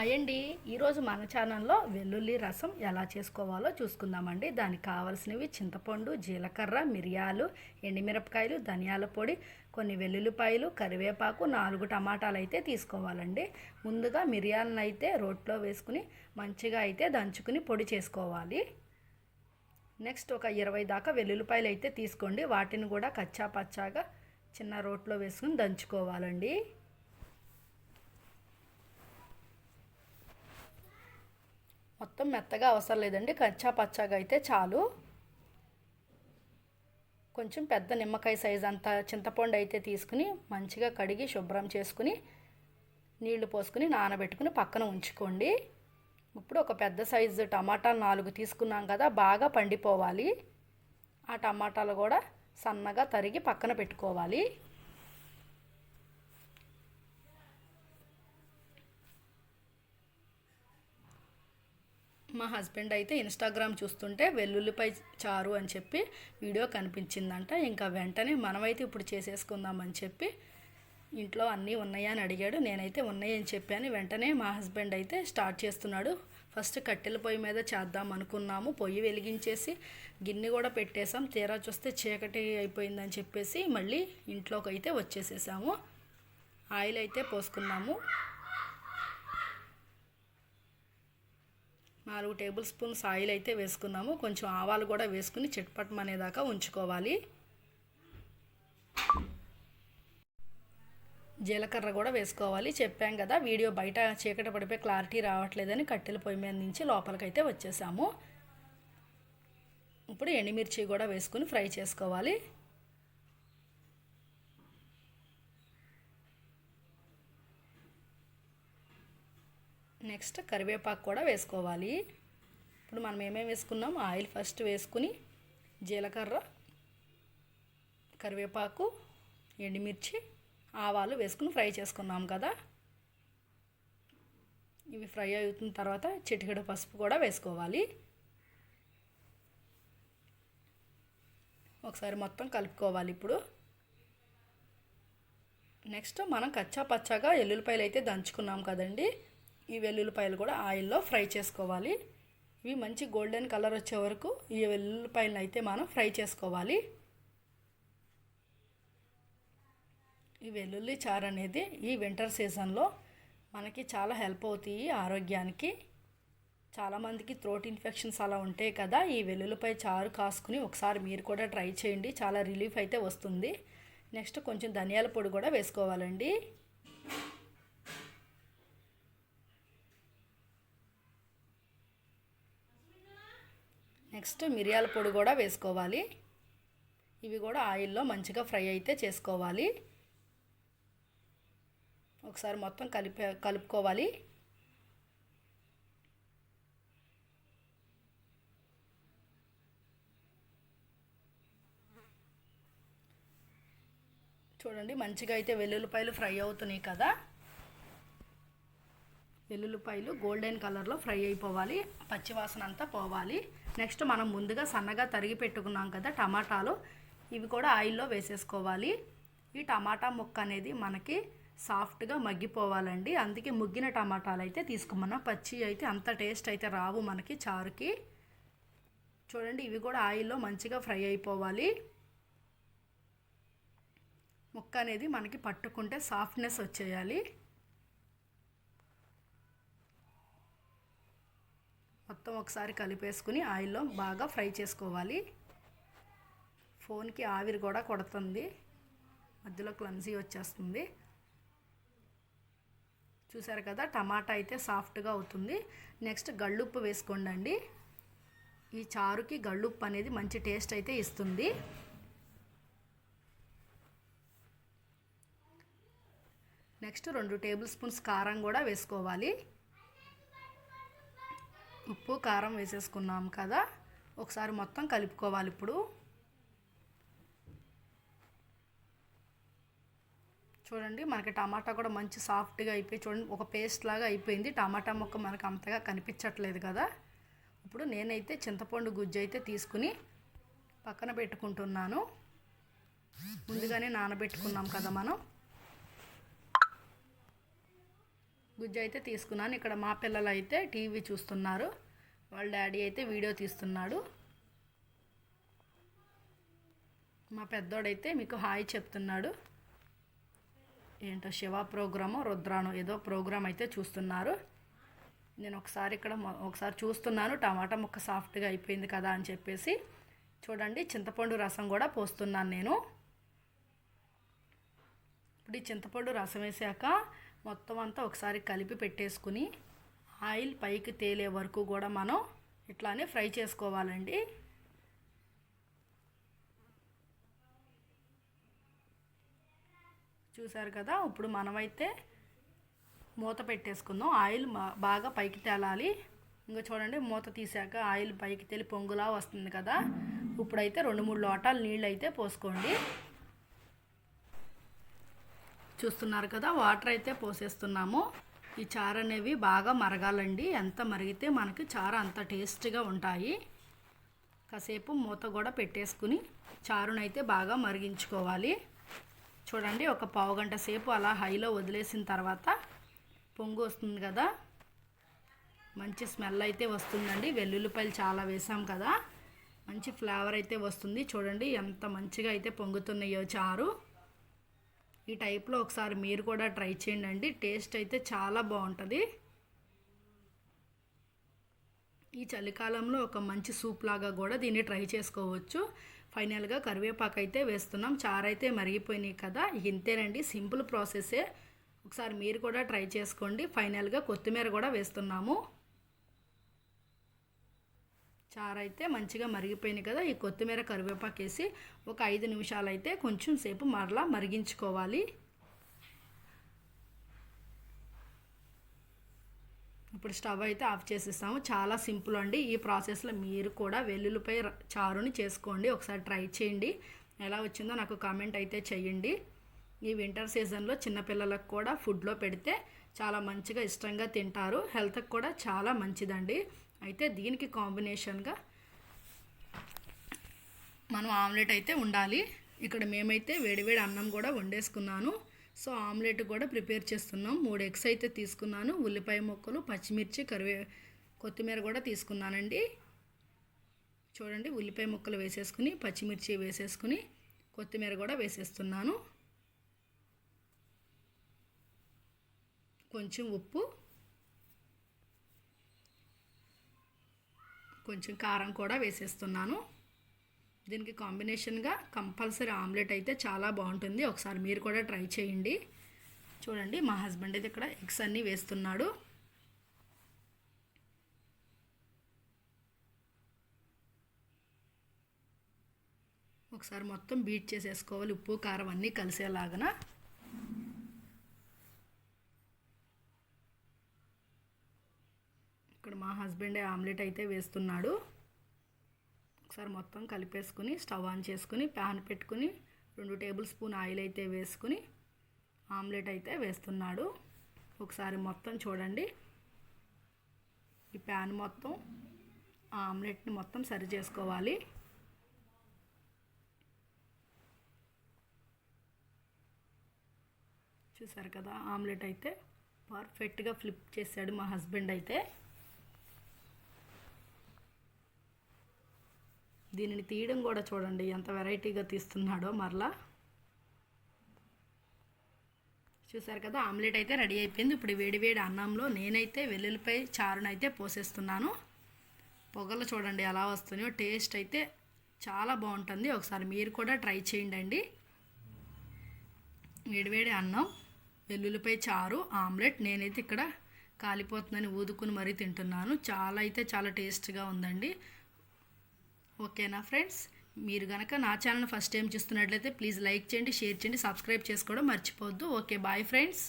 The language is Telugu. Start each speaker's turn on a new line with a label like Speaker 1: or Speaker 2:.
Speaker 1: హాయ్ అండి ఈరోజు మన ఛానల్లో వెల్లుల్లి రసం ఎలా చేసుకోవాలో చూసుకుందామండి. దానికి కావలసినవి చింతపండు జీలకర్ర మిరియాలు ఎండిమిరపకాయలు ధనియాల పొడి కొన్ని వెల్లుల్లిపాయలు కరివేపాకు నాలుగు టమాటాలు అయితే తీసుకోవాలండి. ముందుగా మిరియాలను అయితే రోట్లో వేసుకుని మంచిగా అయితే దంచుకుని పొడి చేసుకోవాలి. నెక్స్ట్ ఒక ఇరవై దాకా వెల్లుల్లిపాయలు అయితే తీసుకోండి. వాటిని కూడా కచ్చా పచ్చాగా చిన్న రోట్లో వేసుకుని దంచుకోవాలండి. మొత్తం మెత్తగా అవసరం లేదండి. కచ్చా పచ్చాగా అయితే చాలు. కొంచెం పెద్ద నిమ్మకాయ సైజ్ అంత చింతపండు అయితే తీసుకుని మంచిగా కడిగి శుభ్రం చేసుకుని నీళ్ళు పోసుకుని నానబెట్టుకుని పక్కన ఉంచుకోండి. ఇప్పుడు ఒక పెద్ద సైజు టమాటాలు నాలుగు తీసుకున్నాం కదా బాగా పండిపోవాలి. ఆ టమాటాలు కూడా సన్నగా తరిగి పక్కన పెట్టుకోవాలి. మా హస్బెండ్ అయితే ఇన్స్టాగ్రామ్ చూస్తుంటే వెల్లుల్లిపై చారు అని చెప్పి వీడియో కనిపించిందంట. ఇంకా వెంటనే మనమైతే ఇప్పుడు చేసేసుకుందామని చెప్పి ఇంట్లో అన్నీ ఉన్నాయా అని అడిగాడు. నేనైతే ఉన్నాయని చెప్పాను. వెంటనే మా హస్బెండ్ అయితే స్టార్ట్ చేస్తున్నాడు. ఫస్ట్ కట్టెల పొయ్యి మీద చేద్దాం అనుకున్నాము. పొయ్యి వెలిగించేసి గిన్నె కూడా పెట్టేసాం తీరా చూస్తే చీకటి అయిపోయిందని చెప్పేసి మళ్ళీ ఇంట్లోకి అయితే వచ్చేసేసాము. ఆయిల్ అయితే పోసుకున్నాము. నాలుగు టేబుల్ స్పూన్స్ ఆయిల్ అయితే వేసుకున్నాము. కొంచెం ఆవాలు కూడా వేసుకుని చిట్పట్టమనేదాకా ఉంచుకోవాలి. జీలకర్ర కూడా వేసుకోవాలి. చెప్పాం కదా వీడియో బయట చీకటి పడిపోయి క్లారిటీ రావట్లేదని కట్టెల పొయ్యి మీద నుంచి లోపలికైతే వచ్చేసాము. ఇప్పుడు ఎండుమిర్చి కూడా వేసుకుని ఫ్రై చేసుకోవాలి. నెక్స్ట్ కరివేపాకు కూడా వేసుకోవాలి. ఇప్పుడు మనం ఏమేమి వేసుకున్నాం ఆయిల్ ఫస్ట్ వేసుకుని జీలకర్ర కరివేపాకు ఎండుమిర్చి ఆవాలు వేసుకుని ఫ్రై చేసుకున్నాం కదా. ఇవి ఫ్రై అవుతున్న తర్వాత చిటికెడు పసుపు కూడా వేసుకోవాలి. ఒకసారి మొత్తం కలుపుకోవాలి ఇప్పుడు. నెక్స్ట్ మనం కచ్చా పచ్చాగా ఎల్లుల్లిపాయలు అయితే దంచుకున్నాం కదండీ. ఈ వెల్లుల్లిపాయలు కూడా ఆయిల్లో ఫ్రై చేసుకోవాలి. ఇవి మంచి గోల్డెన్ కలర్ వచ్చే వరకు ఈ వెల్లుల్లిపాయలను అయితే మనం ఫ్రై చేసుకోవాలి. ఈ వెల్లుల్లి చారు అనేది ఈ వింటర్ సీజన్లో మనకి చాలా హెల్ప్ అవుతాయి ఆరోగ్యానికి. చాలామందికి థ్రోట్ ఇన్ఫెక్షన్స్ అలా ఉంటాయి కదా ఈ వెల్లుల్లిపై చారు కాసుకుని ఒకసారి మీరు కూడా ట్రై చేయండి చాలా రిలీఫ్ అయితే వస్తుంది. నెక్స్ట్ కొంచెం ధనియాల పొడి కూడా వేసుకోవాలండి. నెక్స్ట్ మిరియాల పొడి కూడా వేసుకోవాలి. ఇవి కూడా ఆయిల్లో మంచిగా ఫ్రై అయితే చేసుకోవాలి. ఒకసారి మొత్తం కలిపే కలుపుకోవాలి. చూడండి మంచిగా అయితే వెల్లుల్లిపాయలు ఫ్రై అవుతున్నాయి కదా. వెల్లుల్లిపాయలు గోల్డెన్ కలర్లో ఫ్రై అయిపోవాలి పచ్చివాసన అంతా పోవాలి. నెక్స్ట్ మనం ముందుగా సన్నగా తరిగి పెట్టుకున్నాం కదా టమాటాలు ఇవి కూడా ఆయిల్లో వేసేసుకోవాలి. ఈ టమాటా ముక్క అనేది మనకి సాఫ్ట్గా మగ్గిపోవాలండి. అందుకే ముగ్గిన టమాటాలు అయితే తీసుకోమన్నా పచ్చి అయితే అంత టేస్ట్ అయితే రావు మనకి చారుకి. చూడండి ఇవి కూడా ఆయిల్లో మంచిగా ఫ్రై అయిపోవాలి. ముక్క అనేది మనకి పట్టుకుంటే సాఫ్ట్నెస్ వచ్చేయాలి. మొత్తం ఒకసారి కలిపేసుకుని ఆయిల్లో బాగా ఫ్రై చేసుకోవాలి. ఫోన్కి ఆవిరి కూడా కొడుతుంది. మధ్యలో క్లమ్జీ వచ్చేస్తుంది. చూసారు కదా టమాటా అయితే సాఫ్ట్గా అవుతుంది. నెక్స్ట్ గళ్ళుప్పు వేసుకోండి అండి ఈ చారుకి గళ్ళుప్పు అనేది మంచి టేస్ట్ అయితే ఇస్తుంది. నెక్స్ట్ రెండు టేబుల్ స్పూన్స్ కారం కూడా వేసుకోవాలి. ఉప్పు కారం వేసేసుకున్నాం కదా. ఒకసారి మొత్తం కలుపుకోవాలి ఇప్పుడు. చూడండి మనకి టమాటా కూడా మంచి సాఫ్ట్గా అయిపోయి చూడండి ఒక పేస్ట్ లాగా అయిపోయింది. టమాటా మొక్క మనకు అంతగా కనిపించట్లేదు కదా. ఇప్పుడు నేనైతే చింతపండు గుజ్జు అయితే తీసుకుని పక్కన పెట్టుకుంటున్నాను. ముందుగానే నానబెట్టుకున్నాం కదా మనం. గుజ్జు అయితే తీసుకున్నాను. ఇక్కడ మా పిల్లలు అయితే టీవీ చూస్తున్నారు. వాళ్ళ డాడీ అయితే వీడియో తీస్తున్నాడు. మా పెద్దోడైతే మీకు హాయ్ చెప్తున్నాడు. ఏంటో శివ ప్రోగ్రాము రుద్రాను ఏదో ప్రోగ్రామ్ అయితే చూస్తున్నారు. నేను ఒకసారి ఇక్కడ ఒకసారి చూస్తున్నాను. టమాటా ముక్క సాఫ్ట్గా అయిపోయింది కదా అని చెప్పేసి. చూడండి చింతపండు రసం కూడా పోస్తున్నాను నేను. ఇప్పుడు ఈ చింతపండు రసం వేసాక మొత్తం అంతా ఒకసారి కలిపి పెట్టేసుకుని ఆయిల్ పైకి తేలే వరకు కూడా మనం ఇట్లానే ఫ్రై చేసుకోవాలండి. చూసారు కదా? ఇప్పుడు మనమైతే మూత పెట్టేసుకుందాం. ఆయిల్ బాగా పైకి తేలాలి. ఇంకా చూడండి మూత తీసాక ఆయిల్ పైకి తేలి పొంగులా వస్తుంది కదా? ఇప్పుడైతే రెండు మూడు లోటాలు నీళ్ళు అయితే పోసుకోండి. చూస్తున్నారు కదా వాటర్ అయితే పోసేస్తున్నాము. ఈ చారు అనేవి బాగా మరగాలండి. ఎంత మరిగితే మనకి చారు అంత టేస్ట్గా ఉంటాయి. కాసేపు మూత కూడా పెట్టేసుకుని చారునైతే బాగా మరిగించుకోవాలి. చూడండి ఒక పావు గంట సేపు అలా హైలో వదిలేసిన తర్వాత పొంగు వస్తుంది కదా. మంచి స్మెల్ అయితే వస్తుందండి. వెల్లుల్లిపాయలు చాలా వేసాం కదా. మంచి ఫ్లేవర్ అయితే వస్తుంది. చూడండి ఎంత మంచిగా అయితే పొంగుతున్నాయో చారు. ఈ టైప్లో ఒకసారి మీరు కూడా ట్రై చేయండి అండి టేస్ట్ అయితే చాలా బాగుంటుంది. ఈ చలికాలంలో ఒక మంచి సూప్ లాగా కూడా దీన్ని ట్రై చేసుకోవచ్చు. ఫైనల్గా కరివేపాకు అయితే వేస్తున్నాం. చారైతే మరిగిపోయినాయి కదా ఇంతేనండి. సింపుల్ ప్రాసెసే. ఒకసారి మీరు కూడా ట్రై చేసుకోండి. ఫైనల్గా కొత్తిమీర కూడా వేస్తున్నాము. చారు అయితే మంచిగా మరిగిపోయినాయి కదా ఈ కొత్తిమీర కరివేపాకు వేసి ఒక ఐదు నిమిషాలు అయితే కొంచెం సేపు మరలా మరిగించుకోవాలి. ఇప్పుడు స్టవ్ అయితే ఆఫ్ చేసేస్తాము. చాలా సింపుల్ అండి. ఈ ప్రాసెస్లో మీరు కూడా వెల్లుల్లిపై చారుని చేసుకోండి. ఒకసారి ట్రై చేయండి. ఎలా వచ్చిందో నాకు కామెంట్ అయితే చేయండి ఈ వింటర్ సీజన్లో చిన్నపిల్లలకు కూడా ఫుడ్లో పెడితే చాలా మంచిగా ఇష్టంగా తింటారు. హెల్త్కి కూడా చాలా మంచిదండి. అయితే దీనికి కాంబినేషన్గా మనం ఆమ్లెట్ అయితే ఉండాలి. ఇక్కడ మేమైతే వేడివేడి అన్నం కూడా వండేసుకున్నాను. సో ఆమ్లెట్ కూడా ప్రిపేర్ చేస్తున్నాం. మూడు ఎగ్స్ అయితే తీసుకున్నాను. ఉల్లిపాయ ముక్కలు పచ్చిమిర్చి కరివే కొత్తిమీర కూడా తీసుకున్నానండి. చూడండి ఉల్లిపాయ ముక్కలు వేసేసుకుని పచ్చిమిర్చి వేసేసుకుని కొత్తిమీర కూడా వేసేస్తున్నాను. కొంచెం ఉప్పు కొంచెం కారం కూడా వేసేస్తున్నాను. దీనికి కాంబినేషన్గా కంపల్సరీ ఆమ్లెట్ అయితే చాలా బాగుంటుంది. ఒకసారి మీరు కూడా ట్రై చేయండి. చూడండి మా హస్బెండ్ అయితే ఇక్కడ ఎగ్స్ అన్నీ వేస్తున్నాడు. ఒకసారి మొత్తం బీట్ చేసేసుకోవాలి. ఉప్పు కారం అన్నీ కలిసేలాగన ఇక్కడ మా హస్బెండే ఆమ్లెట్ అయితే వేస్తున్నాడు. ఒకసారి మొత్తం కలిపేసుకుని స్టవ్ ఆన్ చేసుకుని ప్యాన్ పెట్టుకుని రెండు టేబుల్ స్పూన్ ఆయిల్ అయితే వేసుకుని ఆమ్లెట్ అయితే వేస్తున్నాడు. ఒకసారి మొత్తం చూడండి. ఈ ప్యాన్ మొత్తం ఆ ఆమ్లెట్ని మొత్తం సరి చేసుకోవాలి. చూసారు కదా ఆమ్లెట్ అయితే పర్ఫెక్ట్గా ఫ్లిప్ చేశాడు మా హస్బెండ్ అయితే. దీనిని తీయడం కూడా చూడండి ఎంత వెరైటీగా తీస్తున్నాడో మరలా. చూసారు కదా ఆమ్లెట్ అయితే రెడీ అయిపోయింది. ఇప్పుడు వేడివేడి అన్నంలో నేనైతే వెల్లుల్లిపై చారునైతే పోసేస్తున్నాను. పొగలు చూడండి ఎలా వస్తున్నాయో టేస్ట్ అయితే చాలా బాగుంటుంది. ఒకసారి మీరు కూడా ట్రై చేయండి అండి. వేడివేడి అన్నం వెల్లుల్లిపై చారు ఆమ్లెట్ నేనైతే ఇక్కడ కాలిపోతుందని ఊదుకుని మరీ తింటున్నాను. చాలా అయితే చాలా టేస్ట్గా ఉందండి. ఓకేనా ఫ్రెండ్స్? మీరు కనుక నా ఛానల్ ఫస్ట్ టైం చూస్తున్నట్లయితే ప్లీజ్ లైక్ చేయండి షేర్ చేయండి సబ్స్క్రైబ్ చేసుకోవడం మర్చిపోవద్దు. Okay bye friends.